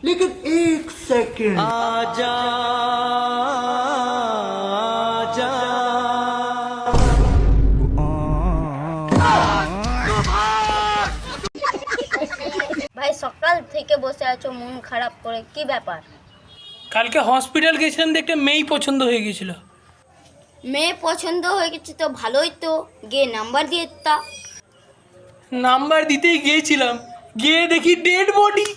लेकिन एक सेकंड ভাই সকাল থেকে বসে আছো মন খারাপ করে কি ব্যাপার কালকে হসপিটাল গেছিলাম দেখতে মেয়েই পছন্দ হয়ে গেছিল মেয়ে পছন্দ হয়ে গেছে তো ভালোই তো গিয়ে নাম্বার দিয়ে তা নাম্বার দিতেই গিয়েছিলাম গিয়ে দেখি dead body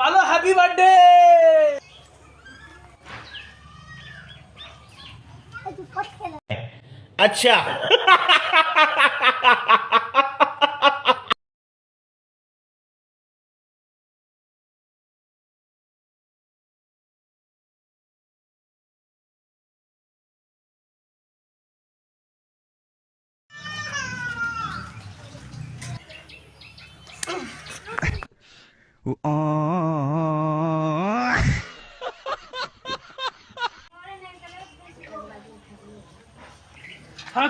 hello happy birthday अच्छा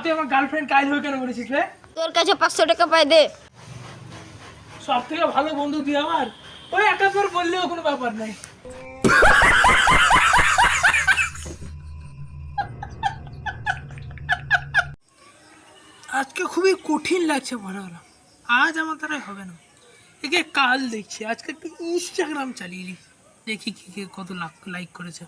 তুই আমার গার্লফ্রেন্ড কাজ হয়ে কেন বলেছিস রে? তোর কাছে পাঁচশো টাকা পাই দে। সব থেকে ভালো বন্ধু তুই আমার। ওই একাত্তর বললেও কোনো ব্যাপার নাই। আজকে খুবই কঠিন লাগছে বলা আজ আমার দ্বারা হবে না। একে কাল দেখছি। আজকে একটু ইনস্টাগ্রাম চালিয়ে দিই দেখি কি কে কত লাখ লাইক করেছে।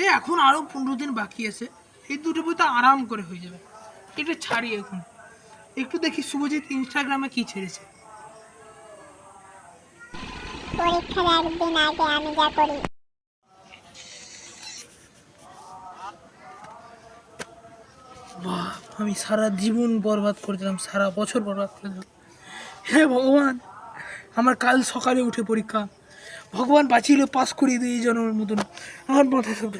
এই এখন আরও পনেরো দিন বাকি আছে। এই দুটো বই তো আরাম করে হয়ে যাবে। এটা ছাড়ি এখন। একটু দেখি শুভজিৎ ইনস্টাগ্রামে কি ছেড়েছে। পরীক্ষার একদিন আগে আমি যা করি বাহ, আমি সারা জীবন বরবাদ করে দিলাম সারা বছর বরবাদ করে দিলাম হে ভগবান, আমার কাল সকালে উঠে পরীক্ষা। ভগবান বাঁচিয়ে পাস করিয়ে দিয়ে এই জন্মের মতন। আমার মাথায় সব